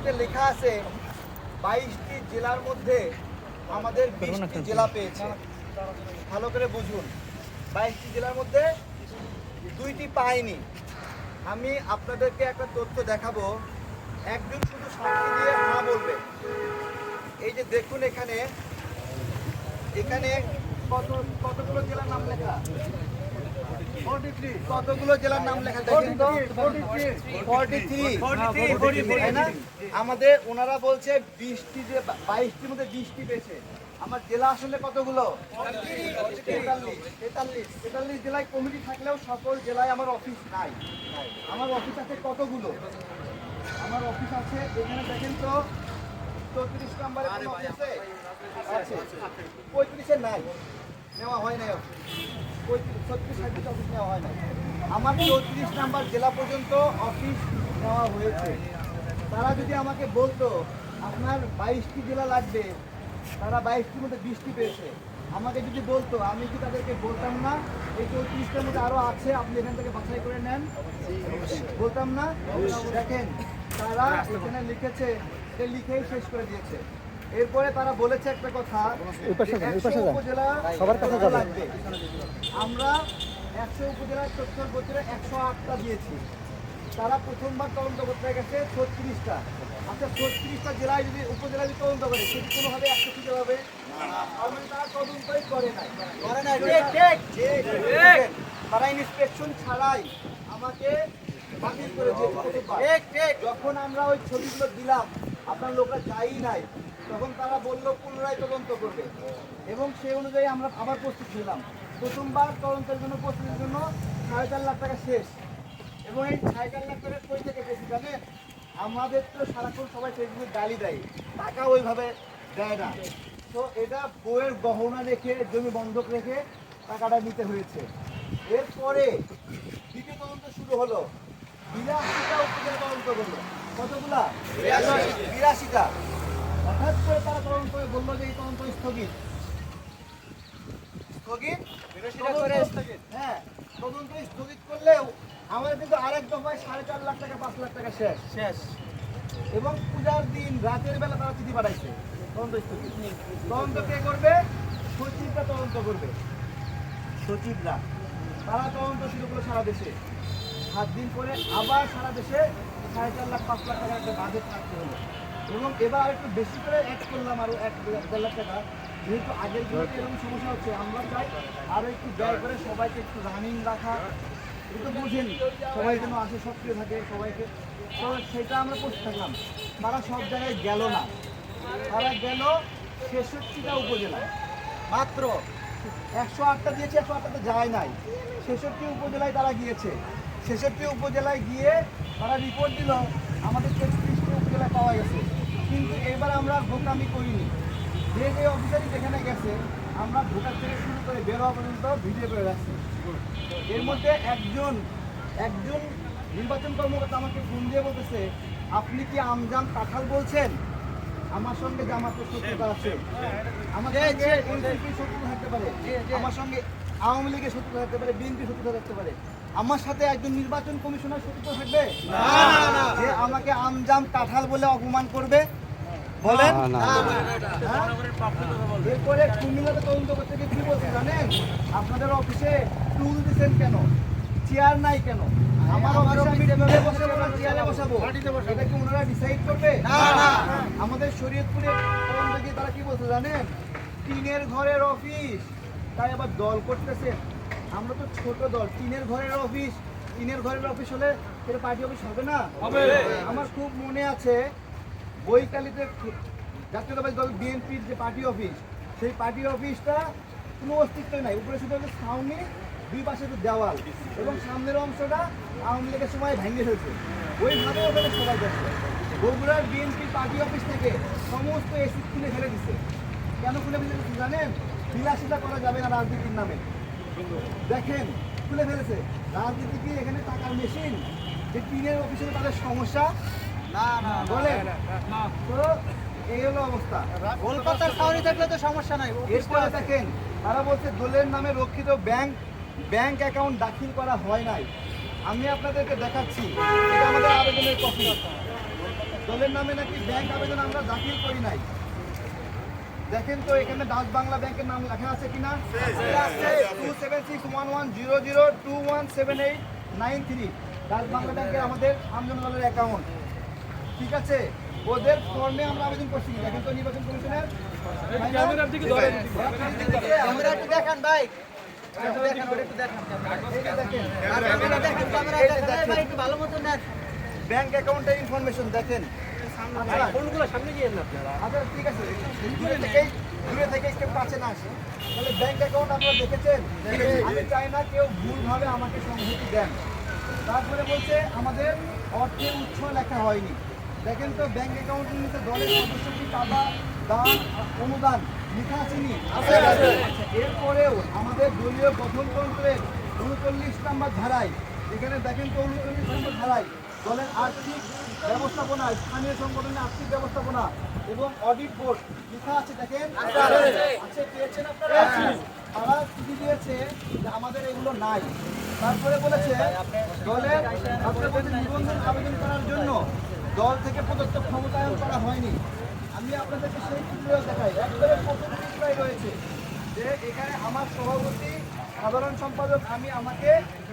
কপিতে লেখা আছে বাইশটি জেলার মধ্যে আমাদের বিশটি জেলা পেয়েছে। ভালো করে বুঝুন বাইশটি জেলার মধ্যে দুইটি পাইনি। আমি আপনাদেরকে একটা তথ্য দেখাবো। একজন শুধু সাক্ষী দিয়ে হ্যাঁ বলবে। এই যে দেখুন এখানে এখানে কত কতগুলো জেলার নাম লেখা? কতগুলো জেলার নাম লেখা? দেখেন। তো 43 তাই না? আমাদের ওনারা বলছে বিশটি যে বাইশটির মধ্যে বিশটি পেয়েছে আমার জেলা আসলে কতগুলো? তেতাল্লিশ। তেতাল্লিশ। তেতাল্লিশ জেলায় কমিটি থাকলেও সকল জেলায় আমার অফিস নাই। আমার অফিস আছে কতগুলো? আমার অফিস আছে, এখানে দেখেন তো, চৌত্রিশ নম্বরে আছে? পঁয়ত্রিশে নাই। নেওয়া হয় নাই অফিস। পঁয়ত্রিশ, ছত্রিশ অফিস নেওয়া হয় নাই। আমার চৌত্রিশ নাম্বার জেলা পর্যন্ত অফিস নেওয়া হয়েছে। তারা যদি আমাকে বলতো আপনার বাইশটি জেলা লাগবে। তারা বাইশটির মধ্যে বৃষ্টি পেয়েছে। আমাকে যদি বলতো আমি কি তাদেরকে বলতাম না? এই চৌত্রিশটার মধ্যে আরও আছে আপনি এখান থেকে বাছাই করে নেন। বলতাম না? দেখেন তারা এখানে লিখেছে সে লিখেই শেষ করে দিয়েছে। এরপরে তারা বলেছে একটা কথা উপজেলা সবার কাছে লাগবে। আমরা একশো উপজেলার তথ্য বছরে একশো আটটা দিয়েছি। তারা প্রথমবার তদন্ত করতে গেছে ছত্রিশটা। আচ্ছা ছত্রিশটা জেলায় যদি উপজেলায় যদি তদন্ত করে সেটি কোনোভাবে একশো খুঁজে হবে? আমি তারা তদন্তই করে নাই। করে নাই। তারা ইন্সপেকশন ছাড়াই আমাকে বাতিল করে দিয়েছে। যখন আমরা ওই ছবিগুলো দিলাম আপনার লোকরা যাই নাই তখন তারা বলল পুনরায় তদন্ত করবে। এবং সেই অনুযায়ী আমরা আবার প্রস্তুত ছিলাম প্রথমবার তদন্তের জন্য প্রস্তুতির জন্য সাড়ে চার লাখ টাকা শেষ। এবং এই সাড়ে চার কই থেকে পেয়েছি জানেন আমাদের তো সারাক্ষণ সবাই ফেসবুকে গালি দেয়। টাকা ওইভাবে দেয় না। তো এটা বইয়ের গহনা রেখে জমি বন্ধক রেখে টাকাটা নিতে হয়েছে। এরপরে দ্বিতীয় তদন্ত শুরু হলো। বিরাশিটা উপজেলা তদন্ত করল। কতগুলা? বিরাশিটা। হঠাৎ করে তারা তদন্ত করে বলল যে এই তদন্ত স্থগিত। স্থগিত। হ্যাঁ তদন্ত স্থগিত করলেও আমাদের কিন্তু আরেক দফায় সাড়ে চার লাখ টাকা পাঁচ লাখ টাকা শেষ। শেষ। এবং পূজার দিন রাতের বেলা তারা চিঠি পাঠাইছে। তদন্ত তদন্ত কে করবে? সচিবরা তদন্ত করবে। সচিবরা। তারা তদন্ত শুরু করল সারা দেশে। সাত দিন পরে আবার সারা দেশে সাড়ে চার লাখ পাঁচ লাখ টাকা একটা বাজেট রাখতে হলো। এবং এবার একটু বেশি করে অ্যাড করলাম আরও এক দেড় লাখ টাকা। যেহেতু আগের এরকম সমস্যা হচ্ছে আমরা চাই আরও একটু ব্যয় করে সবাইকে একটু রানিং রাখা। এটা বুঝেন, সবাই যেন আসে, সক্রিয় থাকে সবাইকে। তো সেটা আমরা করতে থাকলাম। তারা সব জায়গায় গেল না। তারা গেল ছেষট্টিটা উপজেলায়। মাত্র একশো আটটা দিয়েছে, একশো আটটাতে যায় নাই। ছেষট্টি উপজেলায় তারা গিয়েছে। ছেষট্টি উপজেলায় গিয়ে তারা রিপোর্ট দিল, আমাদের তেত্রিশটি উপজেলায় পাওয়া গেছে। কিন্তু এবার আমরা বোকামি করিনি। যে যে অফিসারই যেখানে গেছে আমরা ঢোকার থেকে শুরু করে বের হওয়া পর্যন্ত ভিডিও করে রাখছি। এর মধ্যে একজন একজন নির্বাচন কর্মকর্তা আমাকে ফোন দিয়ে বলতেছে আপনি কি আমজাম কাঁঠাল বলছেন? আমার সঙ্গে জামাতের শত্রুতা আছে। আমাদের শত্রুতা থাকতে পারে। আমার সঙ্গে আওয়ামী লীগের শত্রুতা থাকতে পারে বিএনপি শত্রুতা থাকতে পারে। আমার সাথে একজন নির্বাচন কমিশনার শত্রুতা থাকবে? যে আমাকে আমজাম কাঁঠাল বলে অপমান করবে? বলেন? এরপরে কুমিল্লাতে তদন্ত করতে গিয়ে কি বলছে জানেন? আপনাদের অফিসে টুল দিচ্ছেন কেন? চেয়ার নাই কেন? আমার অফিসে আমি টেবিলে বসাবো? না চেয়ারে বসাবো? এটা কি ওনারা ডিসাইড করবে? আমাদের শরীয়তপুরে তদন্ত গিয়ে তারা কি বলছে জানেন? টিনের ঘরের অফিস। তাই আবার দল করতেছে। আমরা তো ছোট দল। টিনের ঘরের অফিস। টিনের ঘরের অফিস হলে সেটা পার্টি অফিস হবে না? আমার খুব মনে আছে বৈকালিতে জাতীয়তাবাদী দল বিএনপির যে পার্টি অফিস, সেই পার্টি অফিসটা কোনো অস্তিত্ব নাই। উপরে শুধু একটা ছাউনি, দুই পাশে তো দেওয়াল এবং সামনের অংশটা আওয়ামী লীগের সময় ভেঙে ফেলছে। ওইভাবে ওখানে সবাই গেছে বগুড়ার বিএনপি পার্টি অফিস থেকে সমস্ত এসি খুলে ফেলে দিচ্ছে কেন খুলে ফেলে দিচ্ছে জানেন? বিলাসিতা করা যাবে না রাজনীতির নামে। দেখেন, খুলে ফেলেছে। রাজনীতি কি এখানে টাকার মেশিন যে টিনের অফিসে তাদের সমস্যা? না না বলে তো এই হলো অবস্থা। কলকাতার শহরে থাকলে তো সমস্যা নাই এরপরে দেখেন তারা বলছে দলের নামে রক্ষিত ব্যাংক ব্যাংক অ্যাকাউন্ট দাখিল করা হয় নাই। আমি আপনাদেরকে দেখাচ্ছি এটা আমাদের আবেদনের কপি। দলের নামে নাকি ব্যাংক আবেদন আমরা দাখিল করি নাই। দেখেন তো এখানে ডাচ বাংলা ব্যাংকের নাম লেখা আছে কিনা? Two seven six one one zero zero two one seven eight nine three Dutch Bangla ব্যাংকের আমাদের আমজন অ্যাকাউন্ট। ঠিক আছে? ওদের ফর্মে আমরা আবেদন করছি। দেখেন তো নির্বাচন কমিশনের। একটু দেখান ভাই। একটু ওটা একটু দেখান, ক্যামেরা। ক্যামেরা। ভাই, একটু ভালো মতো নেন। ব্যাংক অ্যাকাউন্টের ইনফরমেশন দেখেন। আচ্ছা, ফোনগুলো সামনে গিয়ে না আপনারা। আচ্ছা ঠিক আছে। দূরে থেকেই দূরে থেকে কাছে না। আসে তাহলে ব্যাংক অ্যাকাউন্ট আপনারা দেখেছেন? আমি চাই না কেউ ভুলভাবে আমাকে সংহতি দেন। তারপরে বলছে আমাদের অর্থের উৎস লেখা হয়নি। দেখেন তো ব্যাংক অ্যাকাউন্টের নিচে দলের সদস্য কি টাকা দান অনুদান লেখা আসেনি আচ্ছা, এরপরেও আমাদের দলীয় গঠনতন্ত্রের উনচল্লিশ নাম্বার ধারায় এখানে দেখেন তো উনচল্লিশ নম্বর ধারায় দলের আর্থিক ব্যবস্থাপনা স্থানীয় সংগঠনের আর্থিক ব্যবস্থাপনা এবং অডিট বোর্ড লেখা আছে দেখেন? আছে পেয়েছেন আপনারা? তারা চিঠি দিয়েছে যে আমাদের এগুলো নাই। তারপরে বলেছে দলের নিবন্ধন আবেদন করার জন্য দল থেকে প্রদত্ত ক্ষমতায়ন করা হয়নি। আমি আপনাদেরকে সেই চিত্রও দেখাই। একবারে প্রথম চিত্রাই রয়েছে যে এখানে আমার সভাপতি সাধারণ সম্পাদক আমি আমাকে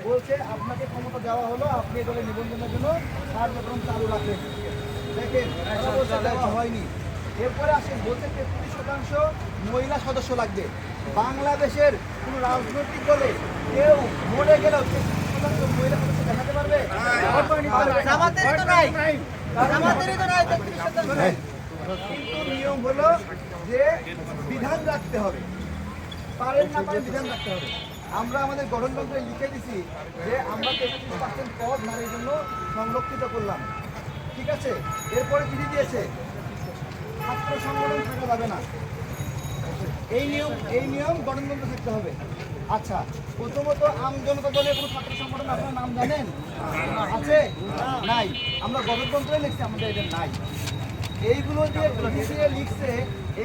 বলছে আপনাকে ক্ষমতা দেওয়া হলো আপনি এই দলে নিবন্ধনের জন্য কার্যক্রম চালু রাখেন। দেখেন দেওয়া হয়নি। এরপরে আসেন বলছে তেত্রিশ শতাংশ মহিলা সদস্য লাগবে। বাংলাদেশের কোনো রাজনৈতিক দলে কেউ মরে গেলেও তেত্রিশ শতাংশ মহিলা সদস্য দেখাতে পারবে? জামাতেরই তো নাই। তো তেত্রিশ শতাংশ। কিন্তু নিয়ম হলো যে বিধান রাখতে হবে। পারেন না পারেন বিধান রাখতে হবে। আমরা আমাদের গঠনতন্ত্রে লিখে দিছি যে আমরা তেত্রিশ পার্সেন্ট পদ নারীর জন্য সংরক্ষিত করলাম। ঠিক আছে? এরপরে চিঠি দিয়েছে ছাত্র সংগঠন থাকা যাবে না। এই নিয়ম এই নিয়ম গঠনতন্ত্র থাকতে হবে। আচ্ছা প্রথমত আম জনতা দলের কোনো ছাত্র সংগঠন আপনার নাম জানেন? আছে? নাই। আমরা গণতন্ত্রে লিখছি আমাদের এটা নাই। এইগুলো দিয়ে চিঠি দিয়ে লিখছে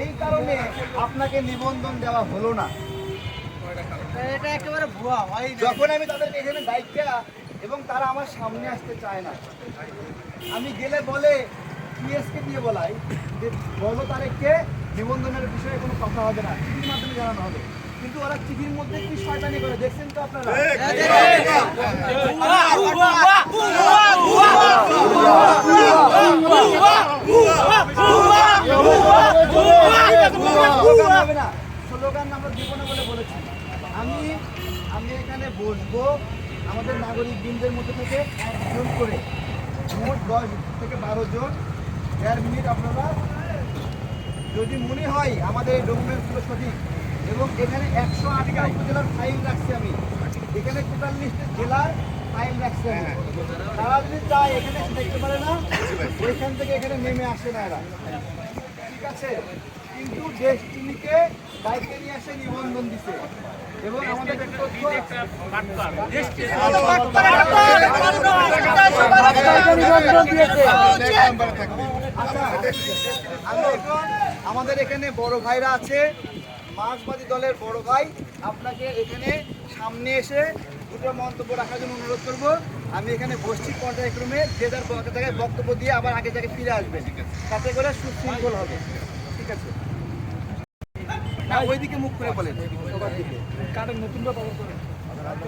এই কারণে আপনাকে নিবন্ধন দেওয়া হলো না। এটা একেবারে ভুয়া হয় যখন আমি তাদেরকে এখানে দায়িত্বা এবং তারা আমার সামনে আসতে চায় না। আমি গেলে বলে পিএসকে দিয়ে বলাই যে বলো তারেককে নিবন্ধনের বিষয়ে কোনো কথা হবে না। চিঠির মাধ্যমে জানানো হবে। কিন্তু ওরা চিঠির মধ্যে কি শয়তানি করে? দেখছেন তো আপনারা? স্লোগান আমরা বলে বলেছি। আমি আমি এখানে বসবো আমাদের নাগরিক বৃন্দের মধ্যে থেকে একজন করে। মোট দশ থেকে বারো জন। দেড় মিনিট আপনারা যদি মনে হয় আমাদের এই ডকুমেন্টসগুলো সঠিক এবং এখানে একশো আটটা উপজেলার ফাইল রাখছি আমি। এখানে টোটাল জেলার ফাইল রাখছি আমি। তারা যদি চায় এখানে দেখতে পারে না ওইখান থেকে এখানে নেমে আসে না এরা। ঠিক আছে? কিন্তু ডেস্টিনিকে দায়িত্বে নিয়ে আসে নিবন্ধন দিছে। এবং আমাদের আমাদের এখানে বড় ভাইরা আছে। মার্ক্সবাদী দলের বড় ভাই আপনাকে এখানে সামনে এসে দুটো মন্তব্য রাখার জন্য অনুরোধ করব। আমি এখানে বসছি পর্যায়ক্রমে রুমে যে যার জায়গায় বক্তব্য দিয়ে আবার আগে জায়গায় ফিরে আসবেন তাতে করে সুশৃঙ্খল হবে। ঠিক আছে? না ওইদিকে মুখ করে বলেন। কারণ দিকে